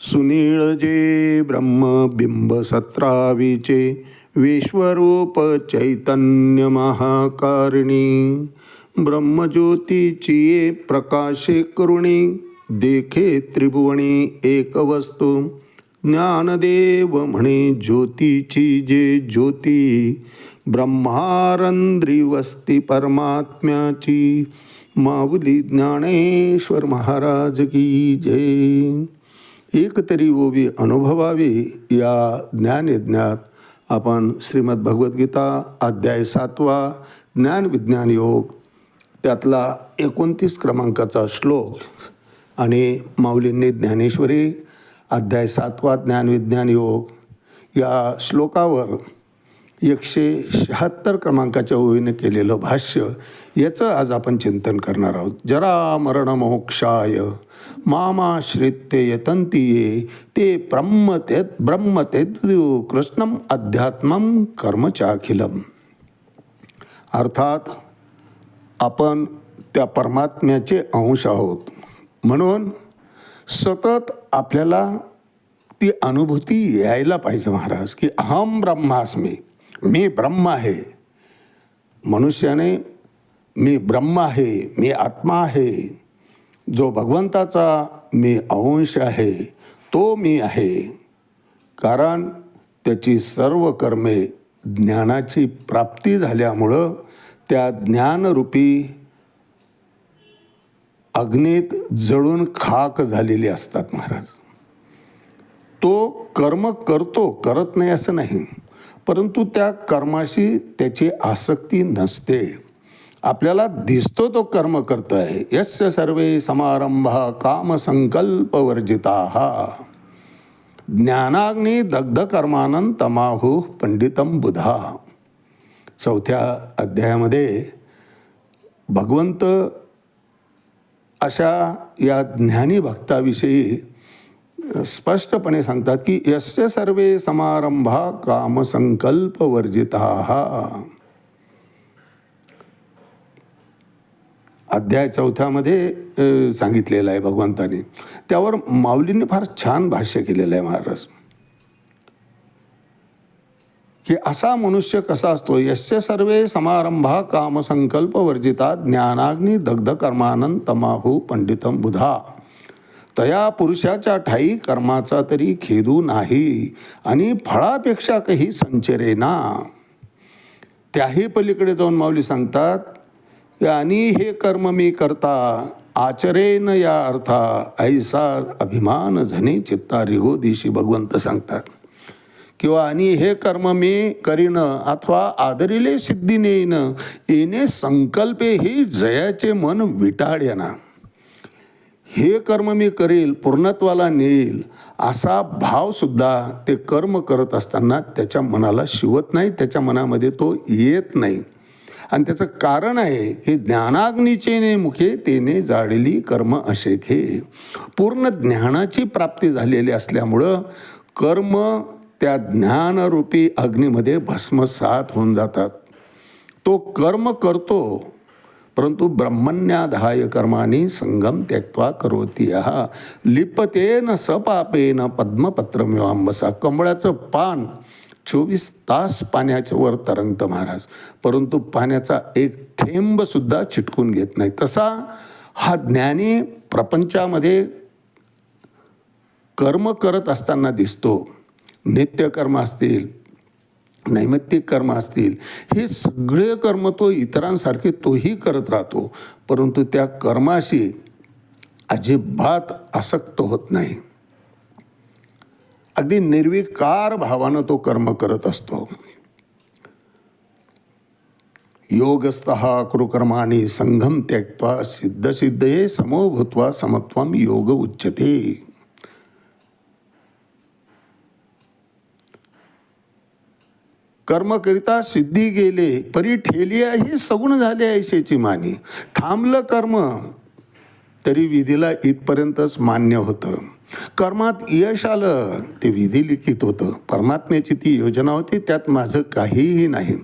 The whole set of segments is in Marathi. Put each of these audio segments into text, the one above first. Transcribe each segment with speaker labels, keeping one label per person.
Speaker 1: सुनीळ जे ब्रह्मबिंब सत्रावीचे विश्वरूप चैतन्य महाकारिणी. ब्रह्मज्योतीची ये प्रकाशे करुणी देखे त्रिभुवणी एक वस्तू. ज्ञानदेव म्हणे ज्योतीची जे ज्योती ब्रह्मारंद्री वस्ती परमात्म्याची. माऊली ज्ञानेश्वर महाराज की जय. एक तरी ओवी अनुभवावी या ज्ञानयज्ञात आपण श्रीमद भगवद्गीता अध्याय सातवा ज्ञान विज्ञान योग त्यातला एकोणतीस क्रमांकाचा श्लोक आणि माऊलींनी ज्ञानेश्वरी अध्याय सातवा ज्ञानविज्ञान योग या श्लोकावर एकशे शहात्तर क्रमांकाच्या ओळीने केलेलं भाष्य याचं आज आपण चिंतन करणार आहोत. जरा मरण मोक्षाय मामाश्रित्य यतंती ये ते ब्रह्म ते ब्रह्म ते कृष्णम अध्यात्मम कर्मचाखिलम. अर्थात आपण त्या परमात्म्याचे अंश आहोत. म्हणून सतत आपल्याला ती अनुभूती यायला पाहिजे महाराज की अहम ब्रह्मास्मी. मी ब्रह्म आहे. मनुष्याने मी ब्रह्म आहे मी आत्मा आहे. जो भगवंताचा मी अंश आहे तो मी आहे. कारण त्याची सर्व कर्मे ज्ञानाची प्राप्ती झाल्यामुळं त्या ज्ञानरूपी अग्नीत जळून खाक झालेली असतात महाराज. तो कर्म करतो करत नाही असं नाही. परंतु त्या कर्माशी त्याची आसक्ती नसते. आपल्याला दिसतो तो कर्म करतो आहे यस्य सर्वे समारंभा कामसंकल्प वर्जिता ज्ञानाग्नी दग्ध कर्मानंद तमाहू पंडितम बुधा. चौथ्या अध्यायामध्ये भगवंत अशा या ज्ञानी भक्ताविषयी स्पष्टपणे सांगतात की यस्य सर्वे समारंभा कामसंकल्प वर्जिता अध्याय चौथ्यामध्ये सांगितलेलं आहे भगवंताने. त्यावर माऊलींनी फार छान भाष्य केलेलं आहे महाराज. की असा मनुष्य कसा असतो? यस्य सर्वे समारंभा कामसंकल्प वर्जिता ज्ञानाग्नी दग्ध कर्मानंद तमाहू पंडितम बुधा. तया पुरुषाच्या ठाई कर्माचा तरी खेदू नाही आणि फळापेक्षा काही संचरे ना. त्याही पलीकडे जाऊन माऊली सांगतात की आणि हे कर्म मी करता आचरेन या अर्था ऐसा अभिमान झने चित्ता रिगो दिशी भगवंत सांगतात. किंवा आणि हे कर्म मी करीन अथवा आदरिले सिद्धी नेईन येणे संकल्पे ही जयाचे मन विटाळेना. हे कर्म मी करेल पूर्णत्वाला नेईल असा भावसुद्धा ते कर्म करत असताना त्याच्या मनाला शिवत नाही त्याच्या मनामध्ये तो येत नाही. आणि त्याचं कारण आहे की ज्ञानाग्नीचे ने मुखे तेने जाळलेली कर्म असे घे. पूर्ण ज्ञानाची प्राप्ती झालेली असल्यामुळं कर्म त्या ज्ञानरूपी अग्नीमध्ये भस्मसात होऊन जातात. तो कर्म करतो परंतु ब्रह्मण्याधाय कर्माणी संगम त्यक्त्वा करोती हा लिपतेन सपापेन पद्मपत्रमिवांबसा कमळाचं पान चोवीस तास पाण्याच्यावर तरंगतं महाराज। परंतु पाण्याचा एक थेंबसुद्धा चिटकून घेत नाही। तसा हा ज्ञानी प्रपंचामध्ये कर्म करत असताना दिसतो। नित्यकर्म असतील नैमित्तिक कर्म असतील हे सगळे कर्म तो इतरांसारखे तोही करत राहतो. परंतु त्या कर्माशी अजिबात आसक्त होत नाही. अगदी निर्विकार भावानं तो कर्म करत असतो. योगस्थ कुरुकर्माणी संघम त्यक्त्वा सिद्ध सिद्धये समो भूत्वा समत्वम योग उच्यते. कर्मकरिता सिद्धी गेले परी ठेलिया ही सगुण झाले ऐशेची मानी. थांबलं कर्म तरी विधीला इथपर्यंतच मान्य होतं. कर्मात यश आलं ते विधी लिखित होतं. परमात्म्याची ती योजना होती त्यात माझं काहीही नाही.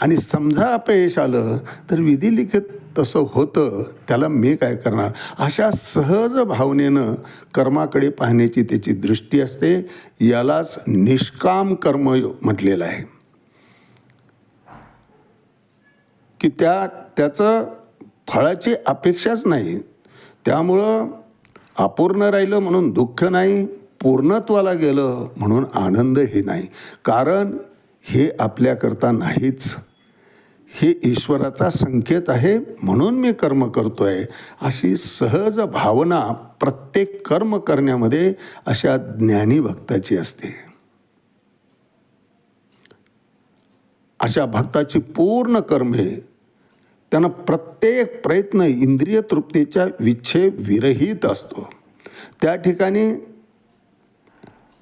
Speaker 1: आणि समजा अपयश आलं तर विधी लिखित तसं होतं त्याला मी काय करणार? अशा सहज भावनेनं कर्माकडे पाहण्याची त्याची दृष्टी असते यालाच निष्काम कर्म म्हटलेलं आहे. की त्या त्याचं फळाची अपेक्षाच नाही. त्यामुळं अपूर्ण राहिलं म्हणून दुःख नाही पूर्णत्वाला गेलं म्हणून आनंदही नाही. कारण हे आपल्याकरता नाहीच. हे ईश्वराचा संकेत आहे म्हणून मी कर्म करतो आहे अशी सहज भावना प्रत्येक कर्म करण्यामध्ये अशा ज्ञानी भक्ताची असते. अशा भक्ताची पूर्ण कर्मे त्यांना प्रत्येक प्रयत्न इंद्रिय तृप्तीच्या विच्छे विरहित असतो. त्या ठिकाणी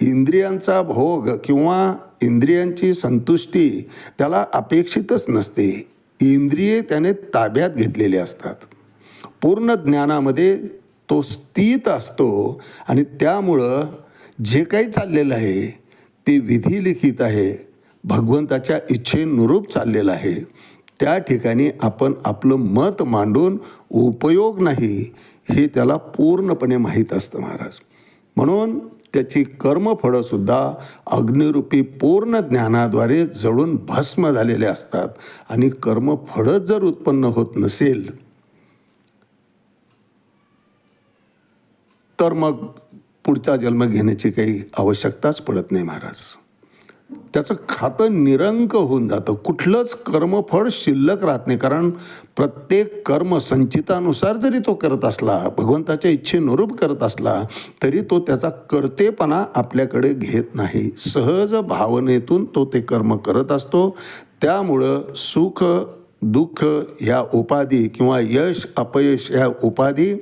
Speaker 1: इंद्रियांचा भोग किंवा इंद्रियांची संतुष्टी त्याला अपेक्षितच नसते. इंद्रिये त्याने ताब्यात घेतलेले असतात. पूर्ण ज्ञानामध्ये तो स्थित असतो आणि त्यामुळं जे काही चाललेलं आहे ते विधी लिखित आहे. भगवंताच्या इच्छेनुरूप चाललेलं आहे. त्या ठिकाणी आपण आपलं मत मांडून उपयोग नाही हे त्याला पूर्णपणे माहीत असतं महाराज. म्हणून त्याची कर्मफळंसुद्धा अग्निरूपी पूर्ण ज्ञानाद्वारे जळून भस्म झालेले असतात आणि कर्मफळं जर उत्पन्न होत नसेल तर मग पुढचा जन्म घेण्याची काही आवश्यकताच पडत नाही महाराज. त्याचं खातं निरंक होऊन जातं. कुठलंच कर्मफळ शिल्लक राहत नाही. कारण प्रत्येक कर्म संचितानुसार जरी तो करत असला भगवंताच्या इच्छेनुरूप करत असला तरी तो त्याचा कर्तेपणा आपल्याकडे घेत नाही. सहज भावनेतून तो ते कर्म करत असतो. त्यामुळं सुख दुःख ह्या उपाधी किंवा यश अपयश ह्या उपाधी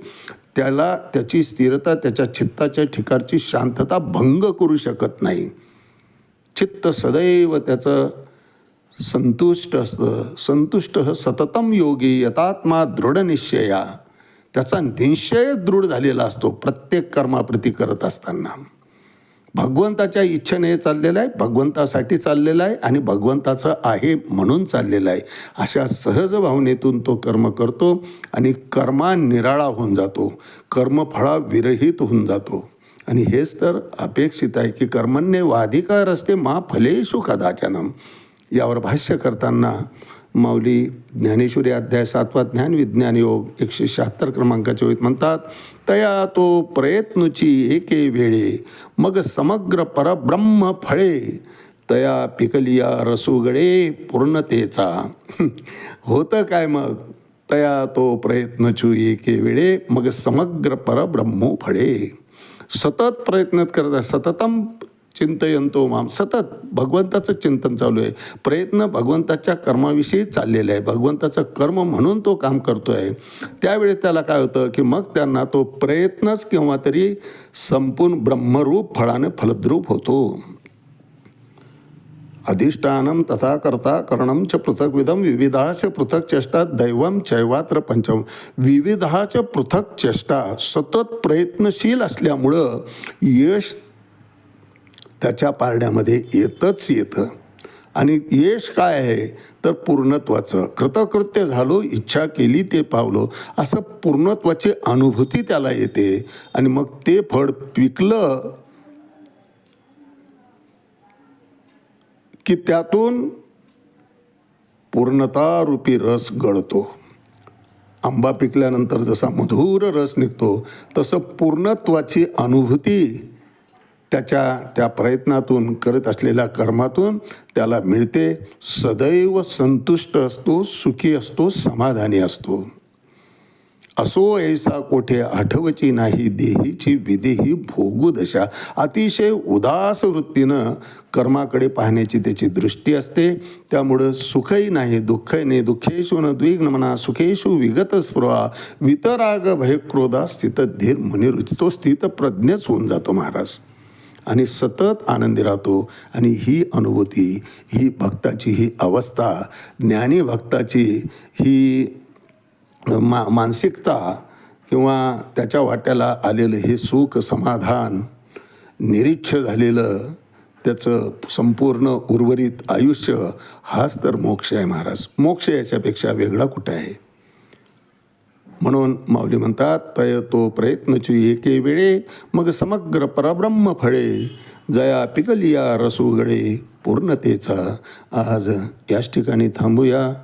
Speaker 1: त्याला त्याची स्थिरता त्याच्या चित्ताच्या ठिकाणची शांतता भंग करू शकत नाही. चित्त सदैव त्याचं संतुष्ट असतं. संतुष्ट ह सततम योगी यतात्मा दृढनिश्चया त्याचा निश्चय दृढ झालेला असतो प्रत्येक कर्माप्रती करत असताना. भगवंताच्या इच्छेने चाललेलं आहे भगवंतासाठी चाललेलं आहे आणि भगवंताचं आहे म्हणून चाललेलं आहे. अशा सहज भावनेतून तो कर्म करतो आणि कर्मा निराळा होऊन जातो. कर्मफळा विरहित होऊन जातो. आणि हेच तर अपेक्षित आहे की कर्मण्य वाधिकार असते मा फलेशु कदाचनम यावर भाष्य करताना माऊली ज्ञानेश्वरी अध्याय सातवा ज्ञान विज्ञान योग एकशे शहात्तर क्रमांकाच्या ओळीत म्हणतात तया तो प्रयत्नची एके वेळे मग समग्र परब्रह्म फळे. तया पिकलिया रसुगडे पूर्णतेचा. होतं काय मग? तया तो प्रयत्नचू एके वेळे मग समग्र परब्रह्मो फळे. सतत प्रयत्न करत आहे. सततम चिंतयंतो माम. सतत भगवंताचं चिंतन चालू आहे. प्रयत्न भगवंताच्या कर्माविषयी चाललेलं आहे. भगवंताचं कर्म म्हणून तो काम करतो आहे त्यावेळेस त्याला काय होतं की मग त्यांना तो प्रयत्नच केव्हा तरी संपूर्ण ब्रह्मरूप फळाने फलद्रूप होतो. अधिष्ठानम तथा करता करणं च पृथक विधम विविधाच पृथक चेष्टा दैवम चैवात्र पंचम। विविधाच पृथक चेष्टा सतत प्रयत्नशील असल्यामुळं यश त्याच्या पारड्यामध्ये येतच येतं. आणि यश काय आहे? तर पूर्णत्वाचं. कृतकृत्य झालो इच्छा केली ते पावलो. असं पूर्णत्वाची अनुभूती त्याला येते. आणि मग ते फळ पिकलं की त्यातून पूर्णतारूपी रस गळतो. आंबा पिकल्यानंतर जसा मधुर रस निघतो तसं पूर्णत्वाची अनुभूती त्याच्या त्या प्रयत्नातून करत असलेल्या कर्मातून त्याला मिळते. सदैव संतुष्ट असतो सुखी असतो समाधानी असतो. असो ऐसा कोठे आठवची नाही देहीची विदेही भोगू दशा. अतिशय उदास वृत्तीनं कर्माकडे पाहण्याची त्याची दृष्टी असते. त्यामुळं सुखही नाही दुःखही नाही. दुःखेशु न द्विग्न म्हणा सुखेशु विगत स्पृहा. वितराग भयक्रोधा स्थित धीर मुनिरुची तो स्थित प्रज्ञच होऊन जातो महाराज. आणि सतत आनंदी राहतो. आणि ही अनुभूती ही भक्ताची ही अवस्था ज्ञानी भक्ताची ही मा मानसिकता किंवा त्याच्या वाट्याला आलेलं हे सुख समाधान निरीच्छ झालेलं त्याचं संपूर्ण उर्वरित आयुष्य हाच तर मोक्ष आहे महाराज. मोक्ष याच्यापेक्षा वेगळा कुठं आहे? म्हणून माऊली म्हणतात तय तो प्रयत्नची एके वेळे मग समग्र परब्रह्म फळे जया पिकलिया रसूगडे पूर्णतेचा आज याच ठिकाणी थांबूया.